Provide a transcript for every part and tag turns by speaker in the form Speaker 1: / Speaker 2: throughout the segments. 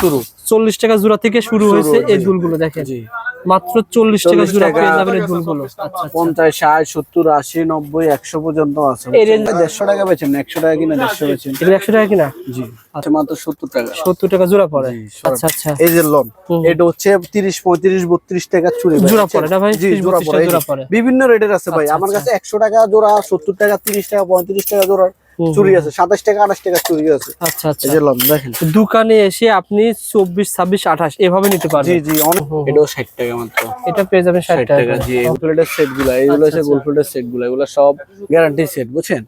Speaker 1: শুরু।
Speaker 2: চল্লিশ টাকা জোড়া থেকে শুরু হয়েছে এই দুলগুলো দেখেন। মাত্র চল্লিশ টাকা জোড়া পেয়ে যাবেন এই দুলগুলো। আচ্ছা আচ্ছা।
Speaker 1: পঞ্চাশ ষাট সত্তর আশি নব্বই একশো পর্যন্ত আছে।
Speaker 2: এই
Speaker 1: দেড়শো টাকা বেছেন একশো টাকা কিনা দেড়শো বেছেন
Speaker 2: একশো টাকা কিনা?
Speaker 1: জি। আচ্ছা মাত্র সত্তর টাকা।
Speaker 2: সত্তর টাকা জোড়া পড়ে। আচ্ছা আচ্ছা।
Speaker 1: এই যে লোন এটা হচ্ছে তিরিশ পঁয়ত্রিশ বত্রিশ টাকা চুরি ভাই,
Speaker 2: জোড়া পড়ে না ভাই?
Speaker 1: জি জোড়া পড়ে এই যে
Speaker 2: জোড়া পড়ে।
Speaker 1: বিভিন্ন রেটের আছে ভাই।
Speaker 2: আচ্ছা,
Speaker 1: আমার। কাছে একশো টাকা জোড়া সত্তর টাকা তিরিশ টাকা পঁয়ত্রিশ টাকা জোড়া। চুরি আছে সাতাশ টাকা আঠাশ টাকা চুরি আছে।
Speaker 2: আচ্ছা আচ্ছা।
Speaker 1: এই দেখেন।
Speaker 2: দোকানে এসে আপনি চব্বিশ ছাব্বিশ আঠাশ এভাবে নিতে
Speaker 1: জি
Speaker 2: পারবেন।
Speaker 1: জি অনেক। এটাও ষাট টাকা মাত্র।
Speaker 2: এটা পেয়ে যাবেন ষাট টাকা
Speaker 1: জি। সেটগুলা এইগুলো হচ্ছে
Speaker 2: আচ্ছা,
Speaker 1: সেটগুলা এগুলো সব গ্যারান্টি সেট বুঝছেন?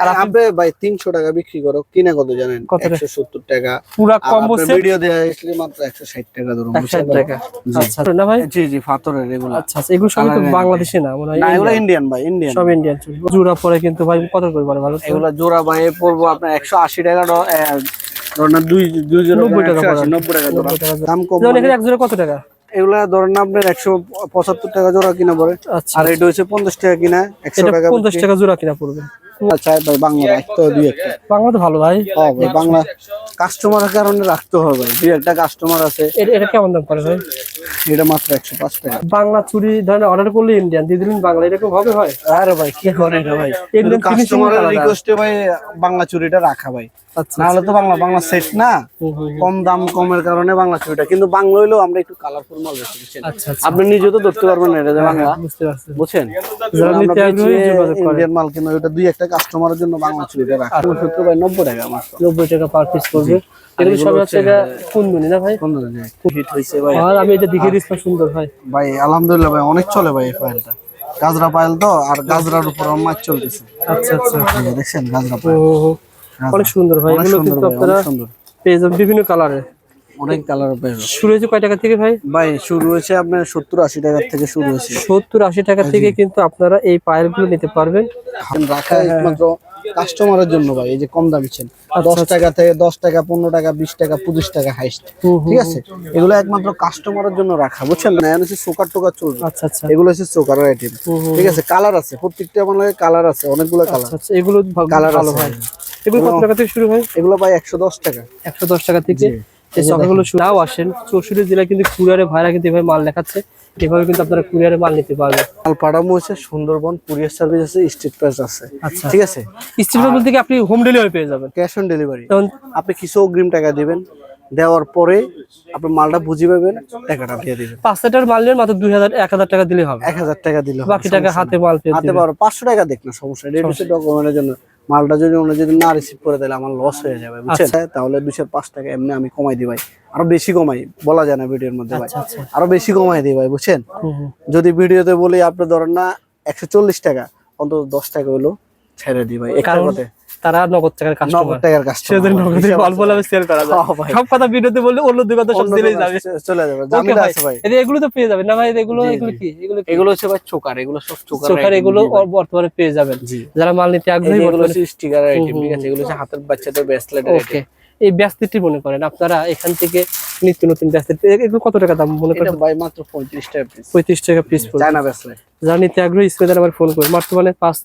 Speaker 1: আর আপনি ভাই তিনশো টাকা বিক্রি করো কিনে কত জানেন?
Speaker 2: টাকা?
Speaker 1: একশো সত্তর টাকা।
Speaker 2: পুরা
Speaker 1: আর
Speaker 2: কম্বো সেট
Speaker 1: ভিডিও দেওয়া আসলে মাত্র একশো ষাট টাকা ধরুন
Speaker 2: টাকা। আচ্ছা না ভাই?
Speaker 1: জি জি পাথরের এগুলো।
Speaker 2: আচ্ছা আচ্ছা। এগুলো সবই তো
Speaker 1: কালার
Speaker 2: না মনে হয়
Speaker 1: না এগুলো ইন্ডিয়ান ভাই ইন্ডিয়ান
Speaker 2: সব ইন্ডিয়ান চুরি। পরে কিন্তু ভাই কত করে ভালো
Speaker 1: এগুলো জোড়া ভাই পড়ব আপনার একশো আশি টাকা এ,
Speaker 2: কত টাকা?
Speaker 1: এগুলা ধরেন আপনার একশো পঁচাত্তর টাকা জোড়া কিনা পড়ে।
Speaker 2: আচ্ছা।
Speaker 1: আর এটা হচ্ছে পঞ্চাশ টাকা কিনা একশো টাকা
Speaker 2: পঞ্চাশ টাকা জোড়া কিনা পড়বে।
Speaker 1: আচ্ছা ভাই বাংলা রাখতে হবে দুই একটা
Speaker 2: বাংলা তো ভালো ভাই।
Speaker 1: হ্যাঁ ভাই বাংলা কাস্টমারের কারণে রাখতে হবে। দুই একটা কাস্টমার আছে।
Speaker 2: এটা এটা কেমন দাম পড়ে ভাই?
Speaker 1: এটা মাত্র একশো পাঁচ টাকা।
Speaker 2: বাংলা চুরি ধরেন অর্ডার করলে ইন্ডিয়ান দিয়ে দিলেন বাংলা। এরকম হবে হয়
Speaker 1: আরে ভাই কি করে এটা ভাই?
Speaker 2: Indian
Speaker 1: কাস্টমারের রিকোয়েস্টে ভাই বাংলা চুরিটা রাখা ভাই।
Speaker 2: আচ্ছা
Speaker 1: নাহলে তো বাংলা বাংলা সেট না। কম দাম কমের কারণে বাংলা চুরিটা। কিন্তু বাংলা হইলেও আমরা একটু কালারফুল মাল বেশি দিচ্ছি
Speaker 2: আচ্ছা আচ্ছা।
Speaker 1: আপনি নিজে তো ধরতে পারবেন না এটা যে বাংলা।
Speaker 2: বুঝতে পারছি।
Speaker 1: বুঝছেন। ইন্ডিয়ান মাল কিন্তু ওটা দুই একটা কাস্টমারের জন্য বাংলা চুরিটা রাখা। সত্তর ভাই নব্বই টাকা আমার
Speaker 2: নব্বই টাকা পার পিস পড়বে। এগুলো সব হচ্ছে কুন্দুনি না ভাই?
Speaker 1: হিট হয়েছে ভাই।
Speaker 2: আর আমি এটা দেখে দিচ্ছিলাম সুন্দর ভাই।
Speaker 1: ভাই আলহামদুলিল্লাহ ভাই অনেক চলে ভাই এই ফাইলটা গাজরা পাইল তো আর গাজরার উপর আমার মাছ চলতেছে।
Speaker 2: আচ্ছা আচ্ছা।
Speaker 1: দেখছেন গাজরা
Speaker 2: ও,
Speaker 1: পাইল
Speaker 2: অনেক সুন্দর ভাই এগুলো
Speaker 1: সুন্দর
Speaker 2: কিন্তু
Speaker 1: ভাই,
Speaker 2: আপনারা
Speaker 1: সুন্দর।
Speaker 2: পেয়ে যাবেন বিভিন্ন কালারের
Speaker 1: অনেক কালার
Speaker 2: শুরু হয়েছে কয় টাকা থেকে ভাই?
Speaker 1: ভাই শুরু হয়েছে আপনার সত্তর আশি টাকার থেকে শুরু হয়েছে।
Speaker 2: সত্তর আশি টাকা থেকে কিন্তু আপনারা এই পায়েলগুলো নিতে পারবেন।
Speaker 1: রাখা একমাত্র কাস্টমারের জন্য ভাই এই যে কম দামি ছেন
Speaker 2: আচ্ছা,
Speaker 1: দশ টাকা থেকে দশ টাকা পনেরো টাকা বিশ টাকা পঁচিশ টাকা হাইস্ট ঠিক আছে? এগুলো একমাত্র কাস্টমারের জন্য রাখা বুঝছেন না? এখন হচ্ছে চোকার টোকার চলবে।
Speaker 2: আচ্ছা আচ্ছা।
Speaker 1: এগুলো হচ্ছে চোকার আইটেম। ঠিক আছে? কালার আছে প্রত্যেকটা মানে কালার আছে অনেকগুলো কালার।
Speaker 2: আচ্ছা আচ্ছা এগুলো
Speaker 1: কালার
Speaker 2: ভালো
Speaker 1: আছে।
Speaker 2: ভাই। এগুলো কত টাকা থেকে শুরু হয়?
Speaker 1: এগুলো ভাই একশো দশ টাকা।
Speaker 2: একশো দশ টাকা থেকে। এই চকাগুলো নাও আসেন। চৌষট্টি জেলায় কিন্তু কুরিয়ারে ভাইরা কিন্তু এভাবে মাল দেখাচ্ছে। এভাবে কিন্তু আপনারা কুরিয়ারে মাল নিতে পারবেন।
Speaker 1: সুন্দরবন কুরিয়ার সার্ভিস আছে স্ট্রিট প্রাইস আছে।
Speaker 2: আচ্ছা।
Speaker 1: ঠিক আছে?
Speaker 2: স্টিল বলতে থেকে আপনি হোম ডেলিভারি পেয়ে যাবেন।
Speaker 1: ক্যাশ অন ডেলিভারি আপনি কিছু অগ্রিম টাকা দিবেন। দেওয়ার পরে আপনি মালটা বুঝি পাবেন টাকাটা দিয়ে দিবেন।
Speaker 2: পাঁচ হাজার মাল নেন মাত্র দুই হাজার এক হাজার টাকা দিলে হবে।
Speaker 1: এক হাজার টাকা দিলে
Speaker 2: বাকি টাকা হাতে মাল
Speaker 1: হাতে। পারো পাঁচশো টাকা দেখ না সমস্যা ডকুমেন্টের জন্য। মালটা যদি উনি যদি না রিসিভ করে তাহলে আমার লস হয়ে যাবে বুঝছেন? তাহলে দুশো পাঁচ টাকা এমনি আমি কমাই দিই ভাই। আরও বেশি কমাই বলা যায় না ভিডিওর মধ্যে ভাই।
Speaker 2: আচ্ছা আচ্ছা।
Speaker 1: আরও বেশি কমাই দিই ভাই বুঝছেন। যদি ভিডিওতে বলি আপনি ধরেন না একশো চল্লিশ টাকা অন্তত দশ টাকা হলো ছেড়ে দিই ভাই
Speaker 2: একার
Speaker 1: কথা।
Speaker 2: তারা নগদ টাকার কাস্টমার
Speaker 1: টাকার
Speaker 2: সেজন্য নগদে অল্প লাভে সেল করা যায়।
Speaker 1: হ্যাঁ
Speaker 2: সব কথা ভিডিওতে বললে অন্য দুই কথা সব দিলেই যাবে।
Speaker 1: চলে যাবে। জামিলা আছে ভাই।
Speaker 2: এগুলো তো পেয়ে যাবেন না ভাই এগুলো এগুলো। কি? এগুলো
Speaker 1: এগুলো হচ্ছে ভাই চোকার এগুলো সব চোকার চোকার
Speaker 2: এগুলো বর্তমানে পেয়ে যাবেন। যারা মাল নিতে আগ্রহী
Speaker 1: এগুলো স্টিকার আইটেম ঠিক আছে? এগুলো হচ্ছে হাতের বাচ্চাদের ব্রেসলেট
Speaker 2: ওকে এই ব্যাস্তিটি মনে করেন আপনারা এখান থেকে নিত্য নতুন এগুলো কত টাকা দাম? মনে করেন
Speaker 1: ভাই মাত্র পঁয়ত্রিশ টাকা পিস
Speaker 2: পঁয়ত্রিশ টাকা পিস যারা নিতে আগ্রহী আমার ফোন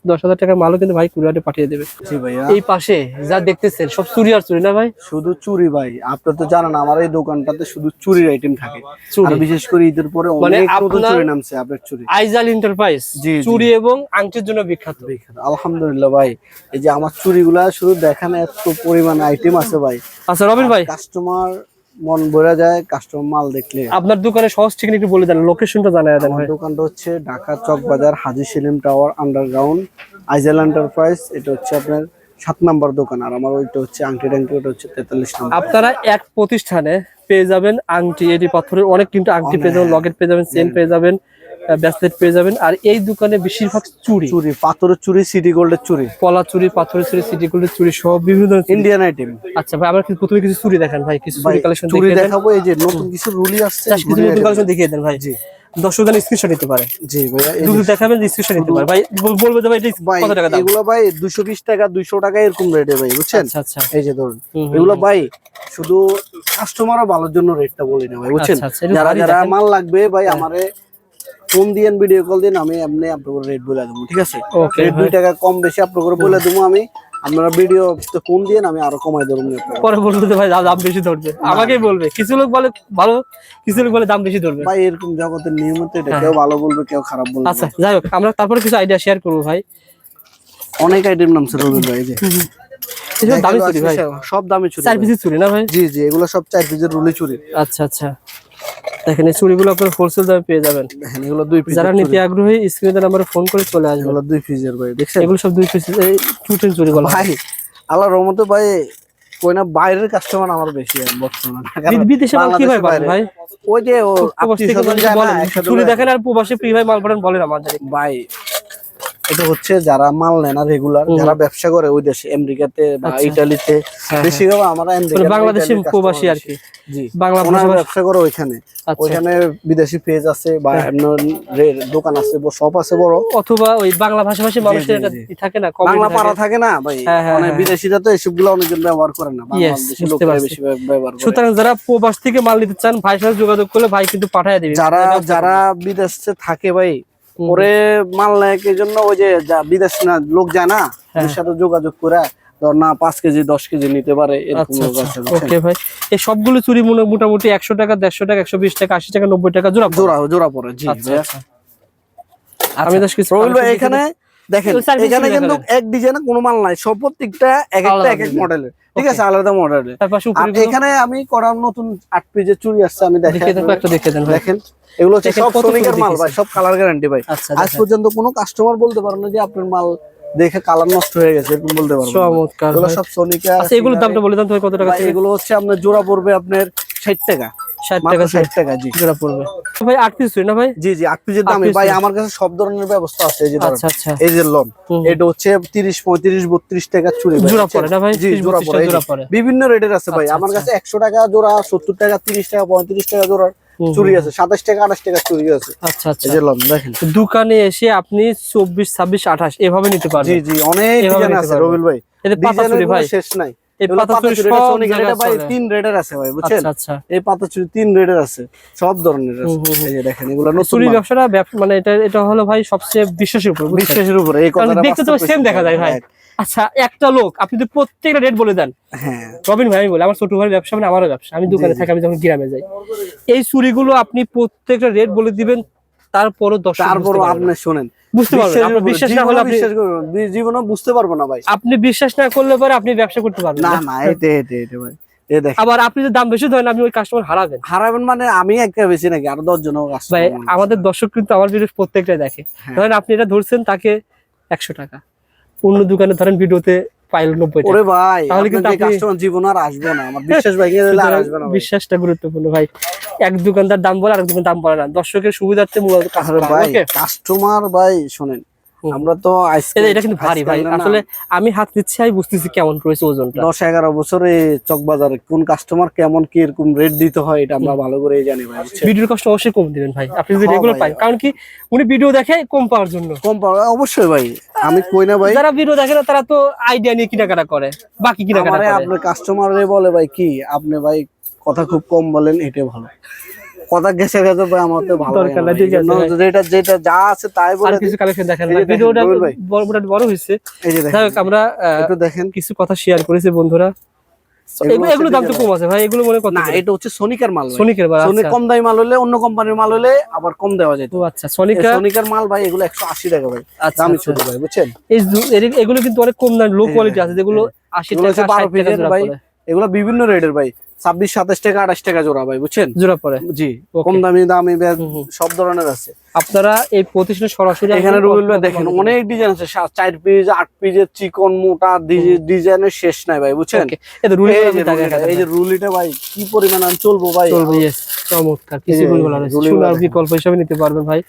Speaker 2: দশ হাজার টাকার মালও কিন্তু ভাই কুরিয়ারে পাঠিয়ে দেবে।
Speaker 1: জি
Speaker 2: এই পাশে যা দেখতেছেন সব চুরি আর চুরি না ভাই?
Speaker 1: শুধু চুরি ভাই। তো জানেন আমার এই দোকানটাতে শুধু চুরির আইটেম থাকে। আর বিশেষ করে ঈদের পরে
Speaker 2: মানে
Speaker 1: অনেক চুরি নামছে আপনার চুরি।
Speaker 2: আইজাল এন্টারপ্রাইজ। চুরি এবং আংটির জন্য বিখ্যাত। বিখ্যাত।
Speaker 1: আলহামদুলিল্লাহ ভাই। এই যে আমার চুরিগুলা শুধু দেখান এত পরিমাণ আইটেম আছে ভাই।
Speaker 2: আচ্ছা রবিন ভাই।
Speaker 1: কাস্টমার মন ভরে যায় কাস্টমার মাল দেখলে।
Speaker 2: আপনার দোকানে সহজ ঠিকানা একটু বলে দেন লোকেশনটা জানাই দেন
Speaker 1: আমার দোকানটা হচ্ছে Dhaka Chawk Bazar Haji Selim tower underground Aizel enterprise এটা হচ্ছে আপনার সাত নাম্বার দোকান আর আমার ওইটা হচ্ছে আংটি ট্যাঙ্কি ওটা হচ্ছে তেতাল্লিশ নাম্বার।
Speaker 2: আপনারা এক প্রতিষ্ঠানে পেয়ে যাবেন আংটি এটি পাথরের অনেক কিন্তু আংটি পেয়ে যাবেন লকেট পেয়ে যাবেন চেন পেয়ে যাবেন। ব্যাসলেট পেয়ে যাবেন। আর এই দোকানে বেশিরভাগ চুরি।
Speaker 1: চুরি পাথরের চুরি সিটি গোল্ডের চুরি।
Speaker 2: কলা চুরি পাথরের চুরি সিটি গোল্ডের চুরি সব বিভিন্ন ধরনের
Speaker 1: ইন্ডিয়ান আইটেম
Speaker 2: আচ্ছা ভাই আমার প্রথমে কিছু চুরি দেখান ভাই কিছু চুরি কালেকশন
Speaker 1: চুরি দেখাবো এই যে নতুন কিছু রুলি আসছে
Speaker 2: কিছু নতুন কালেকশন দেখিয়ে দেন ভাই।
Speaker 1: জি।
Speaker 2: দর্শক জানি স্ক্রিনশট নিতে পারে।
Speaker 1: জি ভাইয়া
Speaker 2: দুটো দেখাবেন স্ক্রিনশট নিতে পারে। ভাই বলবে যে ভাই এটা
Speaker 1: ভাই
Speaker 2: কত টাকা দাম?
Speaker 1: এগুলো ভাই দুশো বিশ টাকা দুইশো টাকা এরকম রেটে ভাই বুঝছেন?
Speaker 2: আচ্ছা আচ্ছা।
Speaker 1: এই যে ধরুন এগুলো ভাই শুধু কাস্টমারও ভালোর জন্য রেটটা বলি না ভাই বুঝছেন?
Speaker 2: আচ্ছা, আচ্ছা,
Speaker 1: যারা যারা মাল লাগবে ভাই আমারে ফোন দিয়েন ভিডিও কল দিন আমি এমনি আপনাকে রেট বলে দেবো ঠিক আছে? রেট দুই টাকা কম বেশি আপনাকে বলে দেবো আমি। আপনারা ভিডিও ফোন দিয়ে আমি আরও কমাই দেবো
Speaker 2: পরে বলবে যে ভাই দাম বেশি ধরবে আমাকেই বলবে। কিছু লোক বলে ভালো কিছু লোক বলে দাম বেশি ধরবে।
Speaker 1: ভাই এরকম জগতের এটা কেউ ভালো বলবে কেউ খারাপ বলবে
Speaker 2: আচ্ছা যাই হোক আমরা তারপরে কিছু আইডিয়া শেয়ার করব ভাই।
Speaker 1: অনেক আইটেম নাম ছিল ভাই যে।
Speaker 2: এসব দামি চুরি ভাই।
Speaker 1: সব দামি চুরি
Speaker 2: চার। পিসের চুরি না ভাই?
Speaker 1: জি জি এগুলো সব চার পিসের রুলি চুরি।
Speaker 2: আচ্ছা আচ্ছা। দেখেন এই চুড়িগুলো আপনার হোলসেল দামে পেয়ে যাবেন।
Speaker 1: দেখেন এগুলো দুই পিস
Speaker 2: যারা নিতে আগ্রহী স্ক্রিনে নাম্বারে ফোন করে চলে আসবে
Speaker 1: এগুলো দুই পিসের ভাই দেখছেন?
Speaker 2: এগুলো সব দুই পিস এই চুটের বলা
Speaker 1: ভাই আল্লাহ রহমত ভাই কই না বাইরের কাস্টমার আমার বেশি বর্তমানে।
Speaker 2: বিদেশে মাল কি
Speaker 1: ভাই?
Speaker 2: ভাই
Speaker 1: ওই যে ও
Speaker 2: প্রবাস থেকে
Speaker 1: আত্মীয়-স্বজন
Speaker 2: মানুষ
Speaker 1: যায় না,
Speaker 2: বলেন,
Speaker 1: একসাথে
Speaker 2: চুরি দেখেন আর প্রবাসী ফ্রি ভাই মাল বলেন আমাদের।
Speaker 1: ভাই এটা হচ্ছে যারা মাল নেয় না রেগুলার যারা ব্যবসা করে ওই দেশে আমেরিকাতে বা
Speaker 2: আচ্ছা।
Speaker 1: ইটালিতে
Speaker 2: হ্যাঁ,
Speaker 1: বেশি ভাবে আমরা
Speaker 2: বাংলাদেশি প্রবাসী আর কি।
Speaker 1: জি।
Speaker 2: বাংলা ভাষা
Speaker 1: ব্যবসা করে ওইখানে।
Speaker 2: আচ্ছা।
Speaker 1: ওইখানে বিদেশি পেজ আছে বা
Speaker 2: হ্যাঁ।
Speaker 1: দোকান আছে শপ আছে বড়।
Speaker 2: অথবা ওই বাংলা ভাষাভাষী মানুষের থাকে না
Speaker 1: বাংলা পাড়া থাকে না ভাই।
Speaker 2: হ্যাঁ, হ্যাঁ,
Speaker 1: মানে
Speaker 2: হ্যাঁ।
Speaker 1: বিদেশিরা তো এসবগুলো অনেকজন ব্যবহার করে না। বাংলাদেশি লোকেরা বেশি ব্যবহার করে।
Speaker 2: সুতরাং যারা প্রবাস থেকে মাল নিতে চান ভাইয়ের সাথে যোগাযোগ করলে ভাই কিন্তু পাঠায় দিবে।
Speaker 1: যারা যারা বিদেশে থাকে ভাই ওরে মাল নেয় এই জন্য? ওই যে যা- বিদেশ না লোক যায় না
Speaker 2: হ্যাঁ।
Speaker 1: ওর সাথে যোগাযোগ করে ধর না পাঁচ কেজি দশ কেজি নিতে পারে এরকম
Speaker 2: আচ্ছা আচ্ছা? ওকে ভাই। এই সবগুলো চুরি মনে- মোটামুটি একশো টাকা দেড়শো টাকা একশো বিশ টাকা আশি টাকা নব্বই টাকা জোড়া
Speaker 1: জোড়া জোড়া পরে জি
Speaker 2: আচ্ছা আমি কিছু
Speaker 1: এখানে দেখেন এখানে কিন্তু এক ডিজাইনে কোনো মাল নাই সব প্রত্যেকটা এক একটা এক এক মডেলের ঠিক আছে আলাদা
Speaker 2: মডেলে
Speaker 1: আর এখানে আমি করার নতুন আট পিজের চুরি আসছে আমি
Speaker 2: দেখে
Speaker 1: দেখাই
Speaker 2: একটা দেখে দেন
Speaker 1: দেখেন এগুলো হচ্ছে সব সোনিকের মাল ভাই সব কালার গ্যারান্টি ভাই।
Speaker 2: আচ্ছা
Speaker 1: আজ পর্যন্ত কোনো কাস্টমার বলতে পারে না যে আপনার মাল দেখে কালার নষ্ট হয়ে গেছে এরকম বলতে পারব
Speaker 2: চমৎকার
Speaker 1: এগুলো সব সোনিকা
Speaker 2: আচ্ছা এগুলোর দামটা বলে দেন কত টাকা
Speaker 1: এগুলো হচ্ছে আপনার জোড়া পড়বে আপনার ষাট টাকা।
Speaker 2: ষাট
Speaker 1: মাত্র
Speaker 2: টাকা
Speaker 1: ষাট টাকা জি।
Speaker 2: জোড়া পড়বে। ভাই আট পিস না ভাই?
Speaker 1: জি জি আট পিসের
Speaker 2: আট
Speaker 1: ভাই আমার কাছে সব ধরনের ব্যবস্থা আছে এই যে
Speaker 2: আচ্ছা আচ্ছা।
Speaker 1: এই যে লোন এটা হচ্ছে তিরিশ পঁয়ত্রিশ বত্রিশ টাকা চুরি ভাই,
Speaker 2: জোড়া পড়ে না ভাই?
Speaker 1: জি জোড়া পড়ে।
Speaker 2: জোড়া পড়ে।
Speaker 1: বিভিন্ন রেটের আছে ভাই।
Speaker 2: আচ্ছা,
Speaker 1: আমার
Speaker 2: আচ্ছা।
Speaker 1: কাছে একশো টাকা জোড়া সত্তর টাকা তিরিশ টাকা পঁয়ত্রিশ টাকা জোড়া চুরি আছে। সাতাশ টাকা আঠাশ টাকা চুরি আছে।
Speaker 2: আচ্ছা আচ্ছা।
Speaker 1: এই যে লোন দেখেন।
Speaker 2: দোকানে এসে আপনি চব্বিশ ছাব্বিশ আঠাশ এভাবে নিতে
Speaker 1: পারেন
Speaker 2: জি
Speaker 1: জি অনেক আছে রবিল ভাই।
Speaker 2: এতে পাতা চুরি ভাই।
Speaker 1: শেষ নাই।
Speaker 2: এই।
Speaker 1: তিন আছে ভাই বুঝছেন?
Speaker 2: আচ্ছা। আচ্ছা
Speaker 1: এই পাতা চুরি তিন রেটের আছে সব ধরনের আছে।
Speaker 2: হুম, হুম, হুম।
Speaker 1: এই যে দেখেন এগুলো
Speaker 2: চুরি ব্যবসাটা মানে এটা এটা হলো ভাই সবচেয়ে বিশ্বাসের উপর
Speaker 1: বিশ্বাসের উপরে এই কথাটা
Speaker 2: দেখতে তো সেম দেখা যায় ভাই। আচ্ছা একটা লোক আপনি যদি প্রত্যেকটা রেট বলে দেন
Speaker 1: হ্যাঁ।
Speaker 2: রবিন ভাই আমি বলি আমার ছোট ভাই ব্যবসা মানে আমারও ব্যবসা আমি দোকানে থাকি আমি যখন গ্রামে যাই এই চুরিগুলো আপনি প্রত্যেকটা রেট বলে দিবেন তারপরও দশ
Speaker 1: তারপর আপনি শুনেন
Speaker 2: বুঝতে পারবেন। বিশ্বাস না হলে আপনি
Speaker 1: বিশ্বাস করবেন জীবনেও বুঝতে পারব না ভাই।
Speaker 2: আপনি বিশ্বাস না করলে পরে আপনি ব্যবসা করতে পারবেন
Speaker 1: না
Speaker 2: না।
Speaker 1: এতে এতে এতে ভাই।
Speaker 2: আবার আপনি যদি দাম বেশি ধরেন আপনি ওই কাস্টমার হারাবেন।
Speaker 1: হারাবেন মানে আমি একটা বেশি নাকি আরও দশ জন
Speaker 2: ভাই আমাদের দর্শক কিন্তু আমার ভিডিও প্রত্যেকটা দেখে।
Speaker 1: হ্যাঁ।
Speaker 2: ধরেন আপনি এটা ধরছেন তাকে একশো টাকা। অন্য দোকানে ধরেন ভিডিওতে পাইল নব্বই
Speaker 1: ওরে ভাই
Speaker 2: তাহলে কিন্তু
Speaker 1: কাস্টমার জীবন আর আসবে না। আমার বিশ্বাস ভাই আসবে না
Speaker 2: বিশ্বাসটা গুরুত্বপূর্ণ ভাই। এক দোকানদার দাম বলে আরেক দোকান দাম বলে না। দর্শকের সুবিধার্থে।
Speaker 1: ভাই কাস্টমার ভাই শোনেন আমরা তো
Speaker 2: এটা কিন্তু ভারী ভাই। আসলে আমি হাত দিচ্ছি আমি বুঝতেছি কেমন রয়েছে ওজনটা।
Speaker 1: দশ এগারো বছরে চকবাজারে কোন কাস্টমার কেমন কি এরকম রেট দিতে হয় এটা আমরা ভালো করে জানি ভাই
Speaker 2: ভিডিওর কষ্ট অবশ্যই কম দিবেন ভাই। আপনি যদি
Speaker 1: হ্যাঁ
Speaker 2: রেগুলার
Speaker 1: ভাই।
Speaker 2: পান কারণ কি উনি ভিডিও দেখে কম পাওয়ার জন্য।
Speaker 1: কম পাওয়া অবশ্যই ভাই। আমি কই না ভাই।
Speaker 2: যারা ভিডিও দেখে না তারা তো আইডিয়া নিয়ে কেনাকাটা করে। বাকি কেনাকাটা করে।
Speaker 1: আপনার কাস্টমারে বলে ভাই কি আপনি ভাই কথা খুব কম বলেন এটা ভালো। কথা গেছে গেছে ভাই আমার তো ভালো
Speaker 2: দরকার
Speaker 1: না
Speaker 2: নাই, ঠিক আছে।
Speaker 1: যেটা যেটা যা আছে তাই বলে
Speaker 2: কিছু কালেকশন দেখেন না। ভিডিওটা
Speaker 1: ভাই।
Speaker 2: বড় বড় হয়েছে।
Speaker 1: এই যে
Speaker 2: যাই
Speaker 1: দেখেন
Speaker 2: হোক আমরা
Speaker 1: একটু দেখেন।
Speaker 2: কিছু কথা শেয়ার করেছি বন্ধুরা। এগুলো এগুলো দাম তো কম আছে ভাই এগুলো মনে কত
Speaker 1: না এটা হচ্ছে সোনিকার মাল ভাই।
Speaker 2: সোনিকের বার
Speaker 1: সোনি
Speaker 2: আচ্ছা।
Speaker 1: কম দামি মাল হলে অন্য কোম্পানির মাল হলে আবার কম দেওয়া যেত।
Speaker 2: তো আচ্ছা সোনিকা
Speaker 1: সোনিকার মাল ভাই এগুলো একশো আশি টাকা ভাই।
Speaker 2: আচ্ছা
Speaker 1: দামি
Speaker 2: আচ্ছা।
Speaker 1: ছোট ভাই বুঝছেন?
Speaker 2: এই এগুলো কিন্তু অনেক কম দাম লো কোয়ালিটি আছে যেগুলো আশি
Speaker 1: এগুলো
Speaker 2: টাকা টাকা
Speaker 1: ভাই। এগুলো বিভিন্ন রেটের ভাই। ছাব্বিশ সাতাশ টাকা আঠাশ টাকা জোড়া ভাই বুঝছেন?
Speaker 2: জোড়া পরে?
Speaker 1: জি কম দামি দামি। সব ধরনের আছে।
Speaker 2: আপনারা এই প্রতিষ্ঠানে সরাসরি
Speaker 1: এখানে রুবেল ভাই দেখেন অনেক ডিজাইন আছে চার পিস আট পিসের চিকন মোটা ডিজাইনের শেষ নাই ভাই বুঝছেন?
Speaker 2: এই
Speaker 1: যে রুলিটা, ভাই কি পরিমাণ আমি চলবো ভাই?
Speaker 2: চলবে চমৎকার কিছু বলা সোনার বিকল্প হিসাবে নিতে পারবেন ভাই।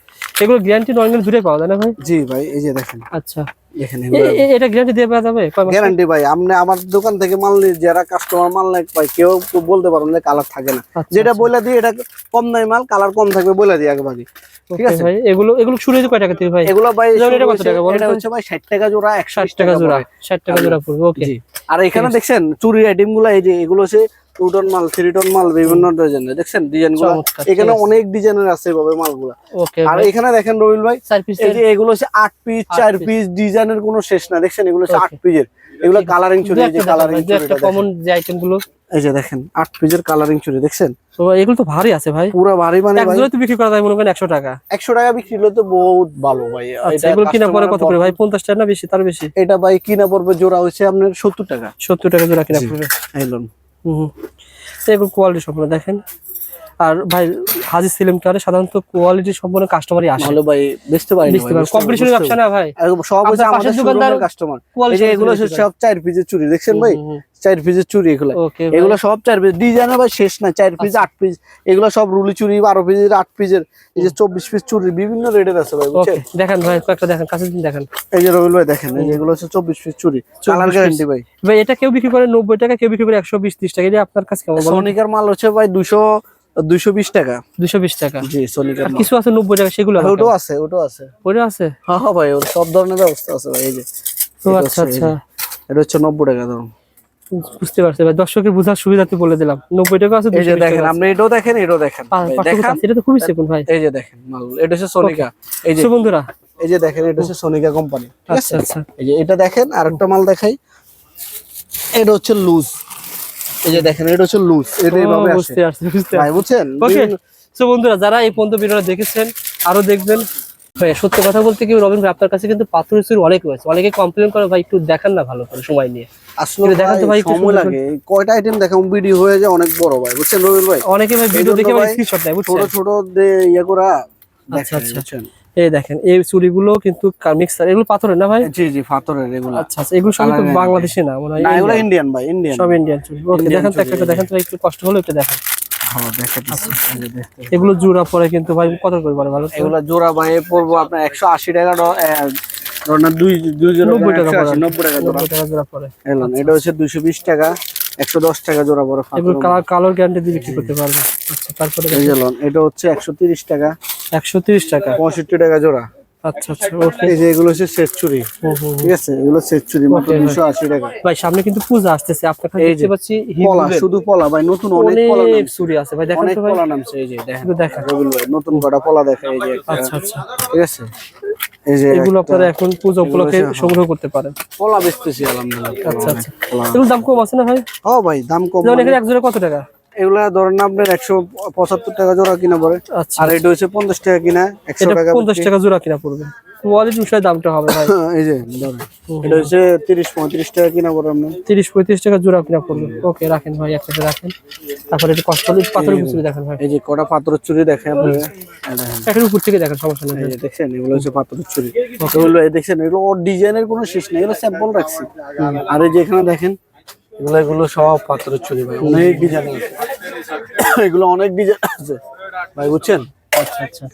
Speaker 2: এগুলো গ্যারান্টি নর্মাল দূরে পাওয়া যায় না ভাই?
Speaker 1: জি ভাই এই যে দেখেন।
Speaker 2: আচ্ছা। এটা গ্যারান্টি দিয়ে পাওয়া যাবে?
Speaker 1: গ্যারান্টি ভাই আপনি আমার দোকান থেকে মাল নিয়ে যারা কাস্টমার মাল নেয় ভাই কেউ বলতে পারবেন যে কালার থাকে না।
Speaker 2: আচ্ছা,
Speaker 1: যেটা
Speaker 2: আচ্ছা।
Speaker 1: বলে দিই এটা কম দামি মাল কালার কম থাকবে বলে দিই একবারই ঠিক আছে?
Speaker 2: ভাই এগুলো এগুলো শুরু কয় টাকা থেকে ভাই?
Speaker 1: এগুলো ভাই
Speaker 2: এটা কত টাকা বলেন
Speaker 1: এটা হচ্ছে ভাই ষাট টাকা জোড়া একশো
Speaker 2: ষাট টাকা জোড়া
Speaker 1: পড়ে।
Speaker 2: ষাট টাকা জোড়া পড়বে ওকে
Speaker 1: আর এখানে দেখছেন চুরি আইটেমগুলো এই যে এগুলো হচ্ছে টু টন মাল থ্রি টন মাল বিভিন্ন ডিজাইনের দেখছেন
Speaker 2: ডিজাইনগুলো
Speaker 1: এখানে। অনেক ডিজাইনের আছে এভাবে মালগুলো। আর এখানে দেখেন রবিল ভাই এই যে এগুলো হচ্ছে আট পিস চার পিস ডিজাইনের কোনো শেষ না। দেখছেন এগুলো হচ্ছে আট. পিসের এগুলো কালারিং চুড়ি এই যে কালারিং
Speaker 2: কমন যে আইটেমগুলো
Speaker 1: এই যে দেখেন আট পিসের কালারিং চুড়ি দেখছেন?
Speaker 2: তো এগুলো তো ভারী আছে ভাই।
Speaker 1: পুরো ভারী মানে ভাই
Speaker 2: তো বিক্রি করা যায় মনে করেন একশো টাকা।
Speaker 1: একশো টাকা বিক্রি হলে তো বহুত ভালো ভাই।
Speaker 2: আচ্ছা
Speaker 1: এটা
Speaker 2: এগুলো কিনা পরে কত করে? ভাই পঞ্চাশ টাকা না বেশি? তার বেশি?
Speaker 1: এটা ভাই কিনা পড়বে জোড়া হচ্ছে আপনার সত্তর টাকা।
Speaker 2: সত্তর টাকা জোড়া কিনা পড়বে।
Speaker 1: এলন
Speaker 2: হুম হুম। এগুলো কোয়ালিটি সম্পূর্ণ দেখেন আর ভাই হাজি সিলিম টারে সাধারণত কোয়ালিটি সম্পূর্ণ কাস্টমারই আসে।
Speaker 1: নাহলে ভাই বেচতে পারি
Speaker 2: বুঝতে পারবেন কম্পিটিশনের ব্যবসা না ভাই।
Speaker 1: সব হচ্ছে আমাদের
Speaker 2: দোকানদার
Speaker 1: কাস্টমার এই যে এগুলো সব চার পিসের চুড়ি দেখছেন ভাই? চার পিসের চুড়ি এগুলো। এগুলো সব চার পিস ডিজাইনের ভাই শেষ না চার পিস আট পিস এগুলো সব রুলি চুরি বারো পিসের আট পিসের এই যে চব্বিশ পিস চুড়ি বিভিন্ন রেটের আছে ভাই বুঝছেন?
Speaker 2: দেখেন ভাই কয়েকটা দেখেন কাছে দিন দেখেন।
Speaker 1: এই যে রবিল ভাই দেখেন এগুলো হচ্ছে চব্বিশ পিস চুড়ি কালার গ্যারান্টি ভাই।
Speaker 2: ভাই এটা কেউ বিক্রি করে নব্বই টাকা কেউ বিক্রি করে একশো বিশ ত্রিশ টাকা এটা আপনার কাছে কেমন
Speaker 1: সোনিকার মাল হচ্ছে ভাই দুশো দুশো বিশ টাকা।
Speaker 2: দুশো বিশ টাকা।
Speaker 1: জি সোনিকার
Speaker 2: কিছু আছে নব্বই টাকা সেগুলো
Speaker 1: ওটাও আছে ওটাও আছে।
Speaker 2: ওটা আছে?
Speaker 1: হ্যাঁ হ্যাঁ ভাই ওর সব ধরনের ব্যবস্থা আছে ভাই এই যে।
Speaker 2: তো আচ্ছা আচ্ছা।
Speaker 1: এটা হচ্ছে নব্বই টাকা ধরুন
Speaker 2: বুঝতে পারছি ভাই দর্শকের বোঝার সুবিধাতে বলে দিলাম। নব্বই টাকা আছে
Speaker 1: এই যে দেখেন আপনি এটাও দেখেন এটাও দেখেন।
Speaker 2: এটা তো খুবই সেকুন ভাই।
Speaker 1: এই যে দেখেন মাল এটা হচ্ছে সোনিকা এই যে
Speaker 2: বন্ধুরা।
Speaker 1: এই যে দেখেন এটা হচ্ছে সোনিকা কোম্পানি
Speaker 2: আচ্ছা আচ্ছা।
Speaker 1: এই যে এটা দেখেন আর একটা মাল দেখাই। এটা হচ্ছে লুজ এই যে দেখেন এটা হচ্ছে লুজ এটা এইভাবে আসে।
Speaker 2: বুঝতে
Speaker 1: ভাই বুঝছেন?
Speaker 2: ওকে তো বন্ধুরা যারা এই পর্যন্ত ভিডিওটা দেখেছেন আরও দেখবেন। ভাই সত্যি কথা বলতে কি রবিন ভাই আপনার কাছে কিন্তু পাথরের চুরি অনেক রয়েছে। অনেকে কমপ্লেন করে ভাই একটু দেখান না ভালো করে সময় নিয়ে।
Speaker 1: আসলে
Speaker 2: দেখান তো ভাই
Speaker 1: সময় লাগে। কয়টা আইটেম দেখাম ভিডিও হয়ে যায় অনেক বড় ভাই বুঝছেন রবিল ভাই?
Speaker 2: অনেকে ভাই ভিডিও দেখে ভাই স্ক্রিনশট নেয়
Speaker 1: ছোট ছোট দিয়ে ইয়ে করা
Speaker 2: আচ্ছা, আচ্ছা। এই দেখেন এই চুরিগুলো কিন্তু মিক্সার এগুলো পাথরের না ভাই?
Speaker 1: জি জি পাথরের এগুলো।
Speaker 2: আচ্ছা আচ্ছা এগুলো
Speaker 1: কালারের
Speaker 2: বাংলাদেশে না মনে হয়
Speaker 1: এগুলো ইন্ডিয়ান ভাই ইন্ডিয়ান
Speaker 2: সব ইন্ডিয়ান চুরি ওকে দেখেন তো একটা দেখেন তো একটু কষ্ট হলো একটু দেখেন।
Speaker 1: হ্যাঁ দেখেন এই যে দেখতে।
Speaker 2: এগুলো জোড়া পরে কিন্তু ভাই কত করে পারে ভালো
Speaker 1: এগুলা জোড়া ভাই পড়ব আপনার একশো আশি টাকা ধরেন দুই দুই জোড়া
Speaker 2: নব্বই টাকা
Speaker 1: নব্বই টাকা জোড়া।
Speaker 2: পরে।
Speaker 1: এটা হচ্ছে দুইশো বিশ টাকা। একশো দশ টাকা জোড়া পরে
Speaker 2: এগুলো কালার কালার গ্যারান্টি দিয়ে বিক্রি করতে পারবে। আচ্ছা তারপরে
Speaker 1: এটা হচ্ছে একশো তিরিশ টাকা।
Speaker 2: একশো তিরিশ টাকা?
Speaker 1: পঁয়ষট্টি টাকা জোড়া।
Speaker 2: আচ্ছা আচ্ছা
Speaker 1: এই যে এগুলো হচ্ছে সেট চুরি। ঠিক আছে? এগুলো সেট চুরি মাত্র
Speaker 2: Okay,
Speaker 1: দুশো আশি টাকা।
Speaker 2: ভাই সামনে কিন্তু পূজা আসতেছে। আপনার কাছে দেখতে পাচ্ছি
Speaker 1: পলা শুধু পলা ভাই নতুন অনেক পলা নামছে।
Speaker 2: আছে। ভাই দেখেন তো ভাই।
Speaker 1: পলা নামছে এই যে দেখেন।
Speaker 2: দেখেন।
Speaker 1: নতুন কটা পলা দেখা এই যে।
Speaker 2: আচ্ছা আচ্ছা।
Speaker 1: ঠিক আছে?
Speaker 2: এগুলো আপনারা এখন পূজা উপলক্ষে
Speaker 1: হ্যাঁ।
Speaker 2: সংগ্রহ করতে পারেন।
Speaker 1: কলা বেচতেছি আলহামদুলিল্লাহ।
Speaker 2: আচ্ছা আচ্ছা। এগুলোর দাম কম আছে না ভাই?
Speaker 1: ও ভাই দাম কম
Speaker 2: যেমন
Speaker 1: মানে-
Speaker 2: এখানে এক জোড়া কত টাকা?
Speaker 1: এগুলা ধরেন আপনার একশো পঁচাত্তর টাকা জোড়া কিনা পড়ে।
Speaker 2: আচ্ছা
Speaker 1: আর এটা হচ্ছে পঞ্চাশ টাকা কিনা একশো টাকা
Speaker 2: পঞ্চাশ টাকা জোড়া কিনা পড়বে। কোয়ালিটি অনুসারে দামটা হবে ভাই।
Speaker 1: এই যে ধরেন। এটা হচ্ছে তিরিশ পঁয়ত্রিশ টাকা কিনা আপনার।
Speaker 2: তিরিশ পঁয়ত্রিশ টাকা জোড়া কিনা পড়বে। ওকে রাখেন ভাই একসাথে রাখেন। তারপরে একটু কষ্ট হলে পাথরের দেখেন ভাই।
Speaker 1: এই যে কটা চুরি দেখেন
Speaker 2: উপর থেকে দেখেন সমস্যা নেই।
Speaker 1: দেখছেন এগুলো হচ্ছে চুরি। এগুলো দেখছেন ডিজাইনের কোনো শেষ নেই এগুলো স্যাম্পল রাখছি। আর এই যে এখানে দেখেন এগুলো এগুলো সব পাথরের চুরি ভাই। অনেক ডিজাইন আছে এগুলো অনেক ডিজাইন আছে। ভাই বুঝছেন?
Speaker 2: আচ্ছা আচ্ছা।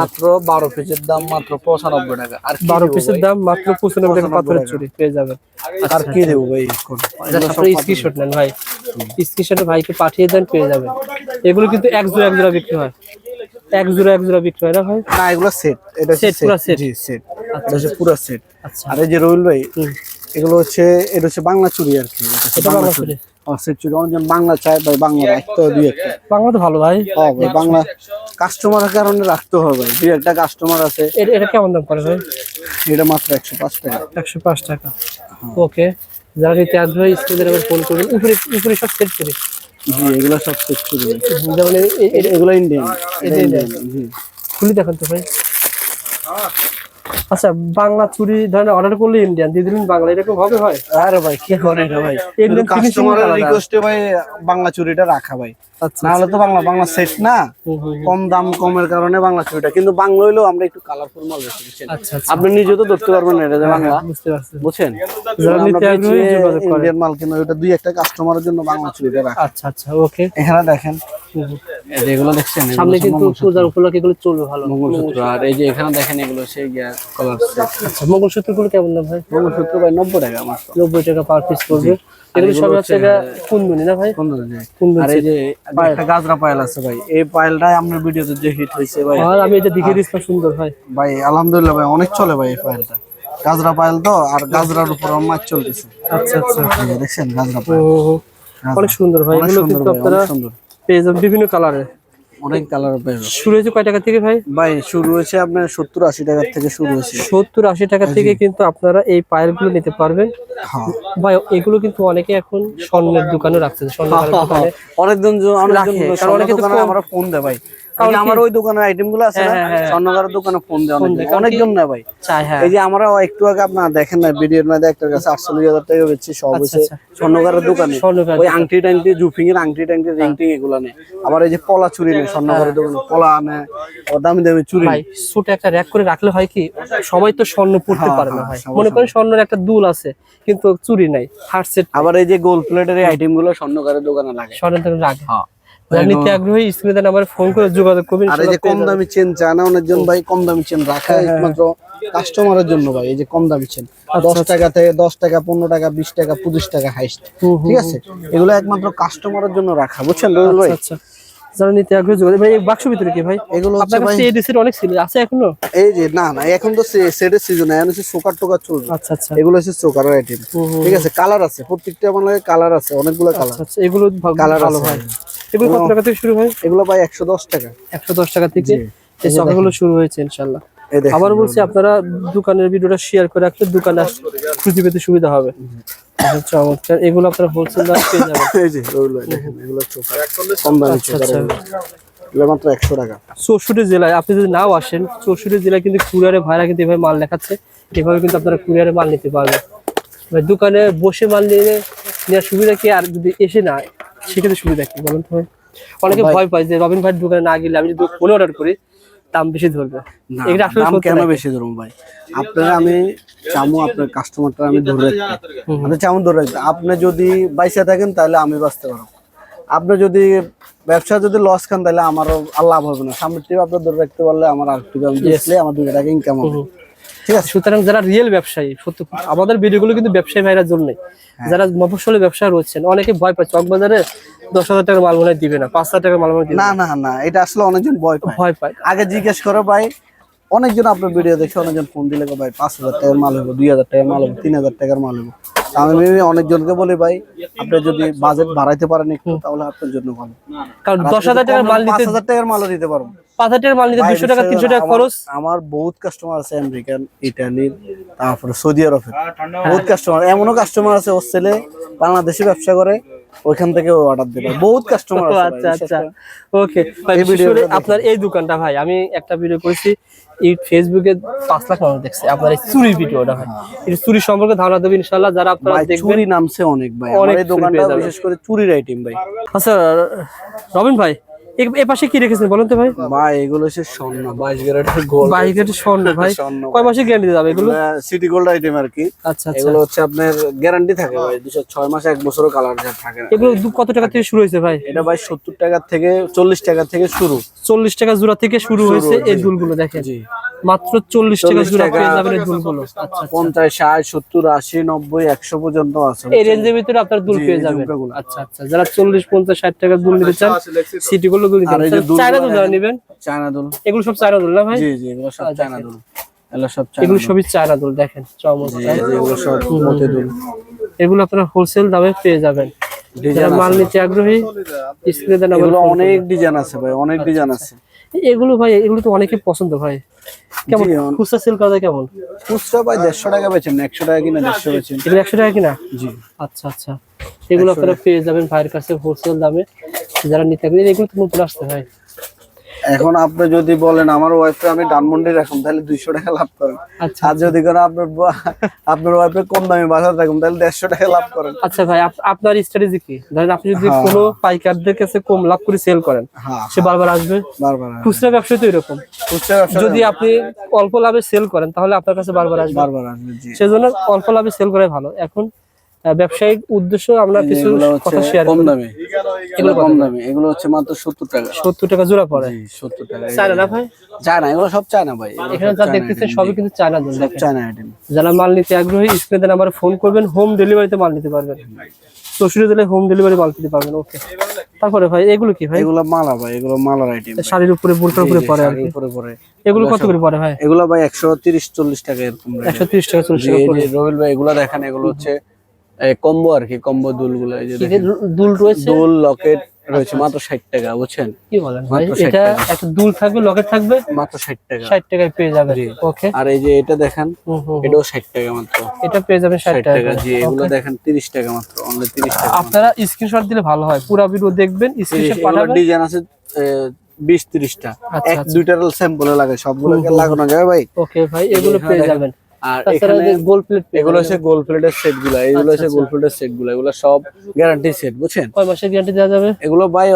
Speaker 1: মাত্র বারো পিসের দাম মাত্র পঁচানব্বই টাকা। আর
Speaker 2: বারো পিসের দাম মাত্র পঁচানব্বই টাকা পাথরের চুরি পেয়ে যাবেন।
Speaker 1: আর কি দেবো ভাই? এগুলো সব
Speaker 2: আপনার স্ক্রিনশট নেন ভাই। স্ক্রিনশটে ভাইকে পাঠিয়ে দেন পেয়ে যাবেন। এগুলো কিন্তু এক জোড়া এক জোড়া বিক্রি হয়। এক জোড়া এক জোড়া বিক্রি হয় না ভাই?
Speaker 1: না এগুলো সেট এটা জি সেট পুরো সেট
Speaker 2: আচ্ছা
Speaker 1: আর এই যে রবিল ভাই। এগুলো হচ্ছে এটা হচ্ছে বাংলা চুরি আর কি। এটা
Speaker 2: বাংলা
Speaker 1: ও চুরি। অনেকজন বাংলা চায় ভাই বাংলা রাখতে হবে দুই একটা।
Speaker 2: বাংলা তো ভালো ভাই।
Speaker 1: ভাই বাংলা কাস্টমারের কারণে রাখতে হবে ভাই। দুই একটা কাস্টমার আছে।
Speaker 2: এটা এটা কেমন দাম করে ভাই?
Speaker 1: এটা মাত্র একশো পাঁচ টাকা।
Speaker 2: একশো পাঁচ টাকা। ওকে যারা নিতে আগ্রহী স্কুলের আবার ফোন করবেন উপরে উপরে সব সেট করে
Speaker 1: জি এগুলো সব সেট চুরি।
Speaker 2: যেমন
Speaker 1: এগুলো ইন্ডিয়ান
Speaker 2: খুলি দেখান তো ভাই। আচ্ছা বাংলা চুরি ধরেন অর্ডার করলে ইন্ডিয়ান দিয়ে দিলেন বাংলা এরকম হবে ভাই?
Speaker 1: আরে ভাই কি করে এটা ভাই?
Speaker 2: ইন্ডিয়ান
Speaker 1: কাস্টমারের রিকোয়েস্টে ভাই বাংলা চুরিটা রাখা ভাই। না হলে তো বাংলা বাংলা সেট না। কম দাম কমের কারণে বাংলা চুরিটা কিন্তু বাংলা হইলেও আমরা একটু কালারফুল মাল বেশি দিচ্ছি
Speaker 2: আচ্ছা আচ্ছা।
Speaker 1: আপনি নিজে তো ধরতে পারবেন এটা যে বাংলা। বুঝছেন?
Speaker 2: যোগাযোগ করেন।
Speaker 1: ইন্ডিয়ান মাল কিন্তু ওটা দুই একটা কাস্টমারের জন্য বাংলা চুরিটা রাখা
Speaker 2: আচ্ছা আচ্ছা ওকে।
Speaker 1: এখানে দেখেন। এগুলো দেখছেন
Speaker 2: সামনে কিন্তু
Speaker 1: মঙ্গলসূত্র।
Speaker 2: পূজার উপলক্ষে এগুলো চলবে ভালো।
Speaker 1: মঙ্গলসূত্র আর এই যে এখানে দেখেন এগুলো সেই কালার সেট
Speaker 2: আচ্ছা কেমন দাম ভাই
Speaker 1: মঙ্গলসূত্র ভাই নব্বই টাকা আমার
Speaker 2: নব্বই টাকা পার পিস পড়বে। এগুলো
Speaker 1: এগুলো
Speaker 2: সব
Speaker 1: হচ্ছে,
Speaker 2: হচ্ছে না ভাই?
Speaker 1: পনেরো আর এই যে একটা গাজরা পায়েল আছে ভাই এই পায়েলটাই ভিডিওতে যে হিট ভাই।
Speaker 2: আর আমি এটা দেখে সুন্দর ভাই।
Speaker 1: ভাই আলহামদুলিল্লাহ ভাই অনেক চলে ভাই এই পায়েলটা। গাজরা পায়েল তো আর গাজরার উপর আমার মাছ চলতেছে।
Speaker 2: আচ্ছা আচ্ছা।
Speaker 1: দেখছেন গাজরা
Speaker 2: ও
Speaker 1: পায়েল।
Speaker 2: অনেক সুন্দর ভাই
Speaker 1: অনেক
Speaker 2: এগুলো কিন্তু আপনারা পেয়ে যাবেন বিভিন্ন কালারের
Speaker 1: অনেক কালার
Speaker 2: শুরু হয়েছে কয় টাকা থেকে ভাই?
Speaker 1: ভাই শুরু হয়েছে আপনার সত্তর আশি টাকার থেকে শুরু হয়েছে।
Speaker 2: সত্তর আশি টাকা থেকে কিন্তু আপনারা এই পায়েলগুলো নিতে পারবেন।
Speaker 1: হ্যাঁ।
Speaker 2: ভাই এগুলো কিন্তু অনেকে এখন স্বর্ণের দোকানে রাখছে স্বর্ণের
Speaker 1: অনেকজন অনেকজন
Speaker 2: অনেকে
Speaker 1: আমরা ফোন দেয় ভাই।
Speaker 2: কারণ
Speaker 1: আমার ওই দোকানের আইটেমগুলো আছে না
Speaker 2: হ্যাঁ, হ্যাঁ, হ্যাঁ।
Speaker 1: স্বর্ণকারের দোকানে ফোন দেয়। অনেকজন। না ভাই।
Speaker 2: হ্যাঁ।
Speaker 1: এই যে আমরা একটু আগে আপনার দেখেন না ভিডিওর মধ্যে একটা কাছে আটচল্লিশ হাজার টাকা বেচছি সব হয়েছে
Speaker 2: আচ্ছা।
Speaker 1: স্বর্ণকারের দোকানে। ওই আংটি টাংটি জুফিং এর আংটি টাংটি রিং টিং এগুলো নেই আবার এই যে পলা চুরি নেই স্বর্ণকারের দোকানে পলা আনে ও দামি দামি চুরি
Speaker 2: ভাই ছোট একটা র্যাক করে রাখলে হয় কি সবাই তো স্বর্ণ পড়তে পারে না ভাই। মনে করেন স্বর্ণের একটা দুল আছে কিন্তু চুরি নাই হার্ট সেট
Speaker 1: আবার এই যে গোল্ড প্লেটের আইটেমগুলো স্বর্ণকারের দোকানে লাগে।
Speaker 2: স্বর্ণের দোকানে রাখে
Speaker 1: হ্যাঁ।
Speaker 2: নিতে আগ্রহী স্ক্রিনে দেন ফোন করে যোগাযোগ করবেন
Speaker 1: আর এই যে কম দামি চেন চায় না অনেকজন ভাই কম দামি চেন রাখা একমাত্র কাস্টমারের জন্য ভাই এই যে কম দামি চেন দশ টাকা থেকে দশ টাকা পনেরো টাকা বিশ টাকা পঁচিশ টাকা হাইস্ট
Speaker 2: হুম, হুম,
Speaker 1: ঠিক আছে? এগুলো একমাত্র কাস্টমারের জন্য রাখা বুঝছেন রোহিত ভাই?
Speaker 2: আচ্ছা। যারা নিতে আগ্রহী যোগাযোগ ভাই বাক্স ভিতরে কি ভাই?
Speaker 1: এগুলো হচ্ছে ভাই
Speaker 2: এই ডিসের অনেক আছে এখনও?
Speaker 1: এই যে না না এখন তো সেটের সিজন এখন হচ্ছে সোকার টোকার
Speaker 2: আচ্ছা আচ্ছা।
Speaker 1: এগুলো হচ্ছে আইটেম। ঠিক আছে? কালার আছে প্রত্যেকটা মানে কালার আছে অনেকগুলো কালার।
Speaker 2: আচ্ছা এগুলো
Speaker 1: কালার
Speaker 2: ভালো ভাই এগুলো কত টাকা থেকে শুরু হয়?
Speaker 1: এগুলো ভাই একশো দশ টাকা।
Speaker 2: একশো দশ টাকা থেকে এই চকাগুলো শুরু হয়েছে ইনশাল্লাহ। আবার বলছি আপনারা দোকানের ভিডিওটা শেয়ার করে রাখলে দোকানে খুঁজে পেতে সুবিধা হবে। আচ্ছা, চমৎকার। এগুলো আপনারা হোলসেল দাম পেয়ে যাবেন।
Speaker 1: এই যে ওগুলো দেখেন এগুলো কম দামি
Speaker 2: আচ্ছা, আচ্ছা।
Speaker 1: মাত্র একশো টাকা।
Speaker 2: চৌষট্টি জেলায় আপনি যদি নাও আসেন চৌষট্টি জেলায় কিন্তু কুরিয়ারে ভাড়া কিন্তু এভাবে মাল লেখাচ্ছে এভাবে কিন্তু আপনারা কুরিয়ারে মাল নিতে পারবেন। দোকানে বসে মাল নিয়ে নেওয়ার সুবিধা কি? আর যদি এসে না সেক্ষেত্রে সুবিধা কি বলুন তো? ভাই? অনেকে ভয় পায় যে রবিন ভাইয়ের দোকানে না গেলে আমি যদি ফোনে অর্ডার করি দাম বেশি ধরবে। এগুলো আসলে
Speaker 1: দাম কেন বেশি ধরুন ভাই? আপনারা আমি চামু আপনার কাস্টমারটা আমি ধরে রাখতে আপনি চামু ধরে রাখতে আপনি যদি বাইসে থাকেন তাহলে আমি বাঁচতে পারব। আপনি যদি ব্যবসা যদি লস খান তাহলে আমারও আর লাভ হবে না। সামনের থেকে আপনার ধরে রাখতে পারলে আমার আর একটু আমি আমার দুই টাকা ইনকাম হবে। ঠিক আছে
Speaker 2: সুতরাং যারা রিয়েল ব্যবসায়ী সত্য আমাদের ভিডিওগুলো কিন্তু ব্যবসায়ী ভাইরার জন্যই
Speaker 1: হ্যাঁ।
Speaker 2: যারা মফসলে ব্যবসা রয়েছেন অনেকে ভয় পায় চক বাজারে দশ হাজার টাকার মাল মনে দিবে না পাঁচ হাজার টাকার মাল মনে না।
Speaker 1: না না না এটা আসলে অনেকজন ভয়
Speaker 2: ভয় পায়
Speaker 1: আগে জিজ্ঞেস করো ভাই অনেকজন আপনার ভিডিও দেখে অনেকজন ফোন দিলে ভাই পাঁচ হাজার টাকার মাল হব দুই হাজার টাকার মাল হব তিন হাজার টাকার মাল হব আমি অনেকজনকে বলি ভাই আপনি যদি বাজেট বাড়াইতে পারেন একটু তাহলে আপনার জন্য ভালো।
Speaker 2: কারণ দশ হাজার টাকার মাল
Speaker 1: পাঁচ হাজার টাকার মালও দিতে পারব।
Speaker 2: পাঁচ হাজার টাকার মাল নিতে দুশো টাকা তিনশো টাকা খরচ?
Speaker 1: আমার বহুত কাস্টমার আছে আমেরিকান ইটালির তারপরে সৌদি আরবের। বহুত কাস্টমার এমনও কাস্টমার আছে ওর ছেলে বাংলাদেশে ব্যবসা করে ওইখান থেকে অর্ডার দেবে। বহুত কাস্টমার আছে
Speaker 2: আচ্ছা আচ্ছা। ওকে আপনার এই দোকানটা ভাই আমি একটা ভিডিও করেছি। এই ফেসবুকে পাঁচ লাখ মানুষ দেখছে। আপনার এই চুরি ভিডিওটা ভাই এই চুরি সম্পর্কে ধারণা দেবেন ইনশাল্লাহ যারা আপনারা দেখবেন
Speaker 1: চুরি নামছে অনেক ভাই।
Speaker 2: অনেক
Speaker 1: দোকানটা বিশেষ করে চুরির আইটেম ভাই।
Speaker 2: আচ্ছা রবিন ভাই এ- এ পাশে কি রেখেছেন বলেন তো ভাই?
Speaker 1: ভাই এগুলো হচ্ছে স্বর্ণ। বাইশ গ্যারেটের গোল্ড
Speaker 2: বাইকের স্বর্ণ ভাই। কয় মাসে গ্যারান্টি যাবে এগুলো?
Speaker 1: সিটি গোল্ড আইটেম আর কি।
Speaker 2: আচ্ছা আচ্ছা।
Speaker 1: এগুলো হচ্ছে আপনার গ্যারান্টি থাকে ভাই। দুশো ছয় মাস এক বছরও কালার থাকে না।
Speaker 2: এগুলো দু- কত টাকা থেকে শুরু হয়েছে ভাই?
Speaker 1: এটা ভাই সত্তর টাকা থেকে চল্লিশ টাকা থেকে শুরু।
Speaker 2: চল্লিশ টাকা জোড়া থেকে শুরু হয়েছে এই দুলগুলো দেখেন।
Speaker 1: জি।
Speaker 2: মাত্র চল্লিশ টাকা
Speaker 1: 40
Speaker 2: জোড়া পেয়ে যাবেন দুলগুলো আচ্ছা
Speaker 1: পঞ্চাশ ষাট সত্তর আশি নব্বই একশো পর্যন্ত আছে।
Speaker 2: এই রেঞ্জের ভিতরে আপনার দুল পেয়ে যাবেন। আচ্ছা আচ্ছা। যারা চল্লিশ পঞ্চাশ ষাট টাকা দুল নিতে চান সিটি গুলো দুল নিতে চায়না দুল যারা নেবেন
Speaker 1: চায়না দুল।
Speaker 2: এগুলো সব চায়না দুল না ভাই?
Speaker 1: জি জি এগুলো সব চায়না দুল। এগুলো সব
Speaker 2: এগুলো সবই চায়না দুল দেখেন চমৎকার।
Speaker 1: এগুলো সব মতে দুল।
Speaker 2: এগুলো আপনারা হোলসেল দামে পেয়ে যাবেন। যারা মাল নিতে আগ্রহী স্ক্রিনে
Speaker 1: অনেক ডিজাইন আছে ভাই অনেক ডিজাইন আছে।
Speaker 2: এগুলো ভাই এগুলো তো অনেকের পছন্দ ভাই। কেমন? খুচরা সেল করা যায় কেমন?
Speaker 1: খুচরা ভাই দেড়শো টাকা বেচেন একশো টাকা কিনা দেড়শো বেচেন।
Speaker 2: এগুলো একশো টাকা কিনা?
Speaker 1: জি।
Speaker 2: আচ্ছা আচ্ছা। এগুলো আপনারা পেয়ে যাবেন ভাইয়ের কাছে হোলসেল দামে। যারা নিতে পারেন এগুলো তো নতুন আসতে হয়
Speaker 1: এখন আপনি যদি বলেন আমার ওয়াইফে আমি ডানমন্ডি রাখুন তাহলে দুইশো টাকা লাভ করেন।
Speaker 2: আচ্ছা।
Speaker 1: আর যদি করে আপনার আপনার ওয়াইফে কম দামে বাজার রাখুন তাহলে দেড়শো টাকা লাভ করেন।
Speaker 2: আচ্ছা ভাই আপ- আপনার স্ট্র্যাটেজি কি? ধরেন আপনি যদি
Speaker 1: হ্যাঁ।
Speaker 2: কোনো পাইকারদের কাছে কম লাভ করে সেল করেন
Speaker 1: হ্যাঁ
Speaker 2: সে বারবার আসবে?
Speaker 1: বারবার
Speaker 2: খুচরা ব্যবসায় তো এরকম।
Speaker 1: খুচরা ব্যবসা
Speaker 2: যদি আপনি অল্প লাভে সেল করেন তাহলে আপনার কাছে বারবার আসবে।
Speaker 1: বারবার আসবে
Speaker 2: সেজন্য অল্প লাভে সেল করাই ভালো। এখন ব্যবসায়িক উদ্দেশ্য আমরা কিছু কথা শেয়ার
Speaker 1: কম দামে। এগুলো কম দামে। এগুলো হচ্ছে মাত্র সত্তর টাকা।
Speaker 2: সত্তর টাকা জোড়া পড়ে।
Speaker 1: জি সত্তর টাকা।
Speaker 2: চায়না না ভাই?
Speaker 1: চায় না এগুলো সব চায় না ভাই
Speaker 2: এখানে যা
Speaker 1: চায়না
Speaker 2: দেখতেছেন সবই। কিন্তু চায়না দুল
Speaker 1: সব চায়না আইটেম
Speaker 2: যারা মাল নিতে আগ্রহী স্ক্রিনে আমার ফোন করবেন হোম ডেলিভারিতে মাল নিতে পারবেন। চৌষট্টি দিলে হোম ডেলিভারি মাল নিতে পারবেন ওকে তারপরে ভাই এগুলো কি ভাই?
Speaker 1: এগুলো মালা ভাই এগুলো মালার আইটেম
Speaker 2: শাড়ির উপরে বোরকার উপরে পরে আর
Speaker 1: উপরে পরে।
Speaker 2: এগুলো কত করে পরে ভাই?
Speaker 1: এগুলো ভাই একশো তিরিশ চল্লিশ টাকা এরকম rate।
Speaker 2: একশো তিরিশ টাকা চল্লিশ
Speaker 1: জি,
Speaker 2: টাকা
Speaker 1: এই রবিল ভাই এগুলো দেখেন এগুলো হচ্ছে কম্বো আর কি কম্বো দুলগুলো এই যে
Speaker 2: দুল রয়েছে?
Speaker 1: দুল লকেট রয়েছে মাত্র ষাট টাকা বুঝছেন?
Speaker 2: কি বলেন ভাই? এটা একটা দুল থাকবে লকেট থাকবে?
Speaker 1: মাত্র ষাট টাকা।
Speaker 2: ষাট টাকায় পেয়ে যাবেন ওকে
Speaker 1: আর এই যে এটা দেখেন এটাও ষাট টাকা মাত্র।
Speaker 2: এটা পেয়ে যাবেন ষাট
Speaker 1: ষাট
Speaker 2: টাকা
Speaker 1: টাকা জি এগুলো দেখেন তিরিশ টাকা মাত্র অনলি তিরিশ টাকা
Speaker 2: আপনারা স্ক্রিনশট দিলে ভালো হয় পুরো ভিডিও দেখবেন স্ক্রিনশট পাঠাবেন।
Speaker 1: ডিজাইন আছে বিশ তিরিশটা।
Speaker 2: আচ্ছা,
Speaker 1: এক। দুইটার স্যাম্পলে লাগে সবগুলোকে লাগানো যাবে ভাই?
Speaker 2: ওকে ভাই এগুলো পেয়ে যাবেন।
Speaker 1: আর এখানে
Speaker 2: গোল প্লেট
Speaker 1: এগুলো হচ্ছে গোল প্লেটের সেটগুলা এগুলো
Speaker 2: আচ্ছা,
Speaker 1: হচ্ছে গোল প্লেটের সেটগুলা এগুলো সব গ্যারান্টি সেট বুঝছেন?
Speaker 2: কয় মাসের গ্যারান্টি দেওয়া যাবে?
Speaker 1: এগুলো ভাই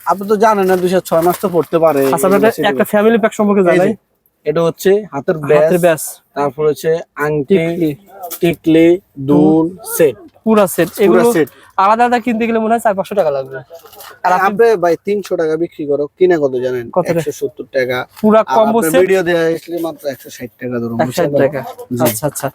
Speaker 1: আপনি তো জানেন না দুশো ছয় মাস তো পড়তে পারে
Speaker 2: আচ্ছা একটা ফ্যামিলি প্যাক সম্পর্কে জানাই।
Speaker 1: এটা হচ্ছে হাতের ব্যাস তারপর হচ্ছে আংটি।
Speaker 2: টিকলি।
Speaker 1: দুল সেট
Speaker 2: পুরা সেট এগুলো
Speaker 1: set।
Speaker 2: আলাদা আলাদা কিনতে গেলে মনে হয় চার পাঁচশো টাকা লাগবে।
Speaker 1: আর আপনি ভাই তিনশো টাকা বিক্রি করো কিনে কত জানেন?
Speaker 2: কত?
Speaker 1: একশো সত্তর টাকা।
Speaker 2: পুরা কম্বো সেট
Speaker 1: ভিডিও দেওয়া মাত্র একশো ষাট টাকা ধরুন
Speaker 2: টাকা। আচ্ছা আচ্ছা।